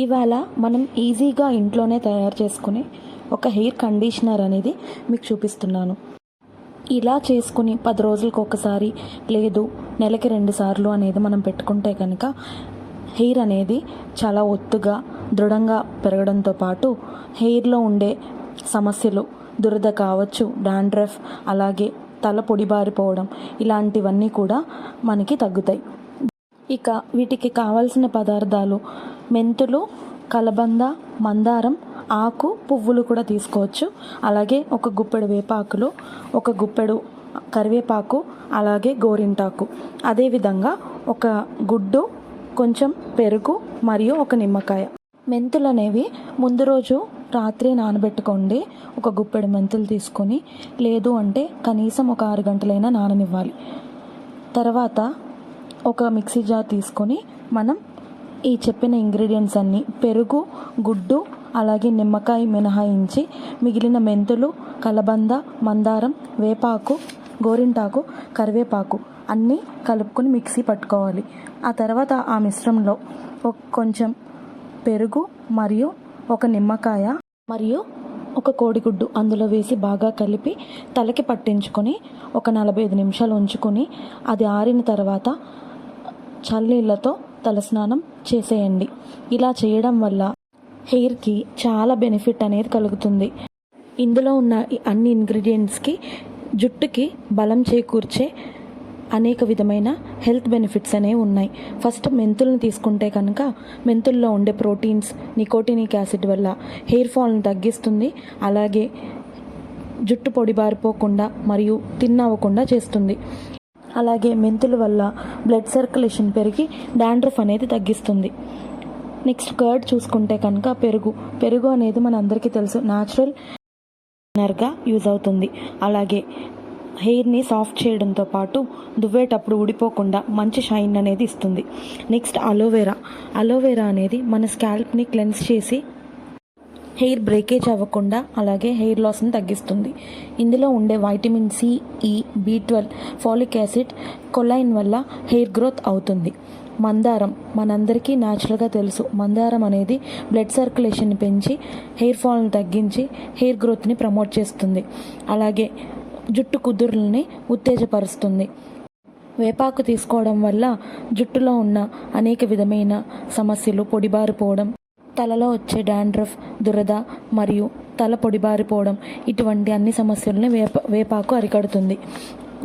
ఇవాళ మనం ఈజీగా ఇంట్లోనే తయారు చేసుకునే ఒక హెయిర్ కండిషనర్ అనేది మీకు చూపిస్తున్నాను. ఇలా చేసుకుని పది రోజులకు ఒకసారి లేదు నెలకి రెండు సార్లు అనేది మనం పెట్టుకుంటే కనుక హెయిర్ అనేది చాలా ఒత్తుగా దృఢంగా పెరగడంతో పాటు హెయిర్లో ఉండే సమస్యలు దురద కావచ్చు డాండ్రఫ్ అలాగే తల పొడిబారిపోవడం ఇలాంటివన్నీ కూడా మనకి తగ్గుతాయి. ఇక వీటికి కావలసిన పదార్థాలు మెంతులు కలబంద మందారం ఆకు పువ్వులు కూడా తీసుకోవచ్చు. అలాగే ఒక గుప్పెడు వేపాకులు ఒక గుప్పెడు కరివేపాకు అలాగే గోరింటాకు. అదేవిధంగా ఒక గుడ్డు కొంచెం పెరుగు మరియు ఒక నిమ్మకాయ. మెంతులు అనేవి ముందు రోజు రాత్రి నానబెట్టుకోండి. ఒక గుప్పెడు మెంతులు తీసుకొని లేదు అంటే కనీసం ఒక ఆరు గంటలైనా నాననివ్వాలి. తర్వాత ఒక మిక్సీ జార్ తీసుకొని మనం ఈ చెప్పిన ఇంగ్రీడియంట్స్ అన్నీ పెరుగు గుడ్డు అలాగే నిమ్మకాయ మినహాయించి మిగిలిన మెంతులు కలబంద మందారం వేపాకు గోరింటాకు కరివేపాకు అన్నీ కలుపుకొని మిక్సీ పట్టుకోవాలి. ఆ తర్వాత ఆ మిశ్రమంలో ఒక కొంచెం పెరుగు మరియు ఒక నిమ్మకాయ మరియు ఒక కోడిగుడ్డు అందులో వేసి బాగా కలిపి తలకి పట్టించుకొని ఒక నలభై ఐదు నిమిషాలు ఉంచుకొని అది ఆరిన తర్వాత చల్లనీళ్ళతో తలస్నానం చేసేయండి. ఇలా చేయడం వల్ల హెయిర్కి చాలా బెనిఫిట్ అనేది కలుగుతుంది. ఇందులో ఉన్న అన్ని ఇంగ్రీడియంట్స్కి జుట్టుకి బలం చేకూర్చే అనేక విధమైన హెల్త్ బెనిఫిట్స్ అనేవి ఉన్నాయి. ఫస్ట్ మెంతులను తీసుకుంటే కనుక మెంతుల్లో ఉండే ప్రోటీన్స్ నికోటినిక్ యాసిడ్ వల్ల హెయిర్ ఫాల్ని తగ్గిస్తుంది. అలాగే జుట్టు పొడిబారిపోకుండా మరియు తిన్నవ్వకుండా చేస్తుంది. అలాగే మెంతుల వల్ల బ్లడ్ సర్క్యులేషన్ పెరిగి డాండ్రఫ్ అనేది తగ్గిస్తుంది. నెక్స్ట్ కర్డ్ చూసుకుంటే కనుక పెరుగు. పెరుగు అనేది మన అందరికీ తెలుసు. న్యాచురల్ నర్గా యూజ్ అవుతుంది. అలాగే హెయిర్ని సాఫ్ట్ చేయడంతో పాటు దువ్వేటప్పుడు ఊడిపోకుండా మంచి షైన్ అనేది ఇస్తుంది. నెక్స్ట్ అలోవెరా అలోవెరా అనేది మన స్కాల్ప్ని క్లెన్స్ చేసి హెయిర్ బ్రేకేజ్ అవ్వకుండా అలాగే హెయిర్ లాస్ని తగ్గిస్తుంది. ఇందులో ఉండే vitamin C E B twelve folic acid choline వల్ల హెయిర్ గ్రోత్ అవుతుంది. మందారం మనందరికీ న్యాచురల్గా తెలుసు. మందారం అనేది బ్లడ్ సర్క్యులేషన్ పెంచి హెయిర్ ఫాల్ని తగ్గించి హెయిర్ గ్రోత్ని ప్రమోట్ చేస్తుంది. అలాగే జుట్టు కుదురుల్ని ఉత్తేజపరుస్తుంది. వేపాకు తీసుకోవడం వల్ల జుట్టులో ఉన్న అనేక విధమైన సమస్యలు పొడిబారిపోవడం తలలో వచ్చే డాండ్రఫ్ దురద మరియు తల పొడిబారిపోవడం ఇటువంటి అన్ని సమస్యలను వేప వేపాకు అరికడుతుంది.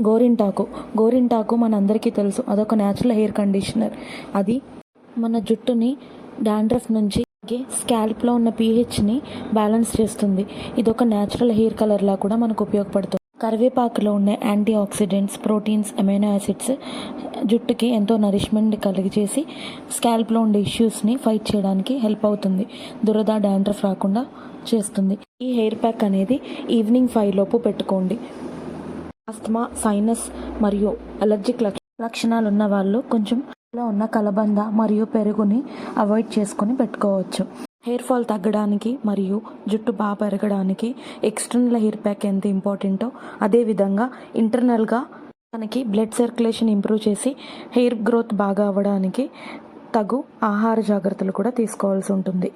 గోరింటాకు. గోరింటాకు మనందరికీ తెలుసు. అదొక న్యాచురల్ హెయిర్ కండిషనర్ అది మన జుట్టుని డాండ్రఫ్ నుంచి స్కాల్ప్లో ఉన్న పీహెచ్ని బ్యాలెన్స్ చేస్తుంది. ఇది ఒక న్యాచురల్ హెయిర్ కలర్లా కూడా మనకు ఉపయోగపడుతుంది. కరివేపాకులో ఉండే antioxidants proteins amino acids జుట్టుకి ఎంతో నరిష్మెంట్ కలిగజేసి స్కాల్ప్లో ఉండే ఇష్యూస్ని ఫైట్ చేయడానికి హెల్ప్ అవుతుంది. దురద డాండ్రఫ్ రాకుండా చేస్తుంది. ఈ హెయిర్ ప్యాక్ అనేది ఈవినింగ్ ఫైవ్ లోపు పెట్టుకోండి. ఆస్తమా సైనస్ మరియు అలర్జిక్ లక్షణాలు ఉన్న వాళ్ళు కొంచెం ఉన్న కలబంద మరియు పెరుగుని అవాయిడ్ చేసుకొని పెట్టుకోవచ్చు. హెయిర్ ఫాల్ తగ్గడానికి మరియు జుట్టు బాగా పెరగడానికి ఎక్స్టర్నల్ హెయిర్ ప్యాక్ ఎంత ఇంపార్టెంటో అదేవిధంగా ఇంటర్నల్గా మనకి బ్లడ్ సర్క్యులేషన్ ఇంప్రూవ్ చేసి హెయిర్ గ్రోత్ బాగా అవ్వడానికి తగు ఆహార జాగ్రత్తలు కూడా తీసుకోవాల్సి ఉంటుంది.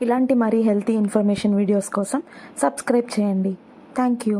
ఇలాంటి మరీ హెల్తీ ఇన్ఫర్మేషన్ వీడియోస్ కోసం సబ్స్క్రైబ్ చేయండి. Thank you.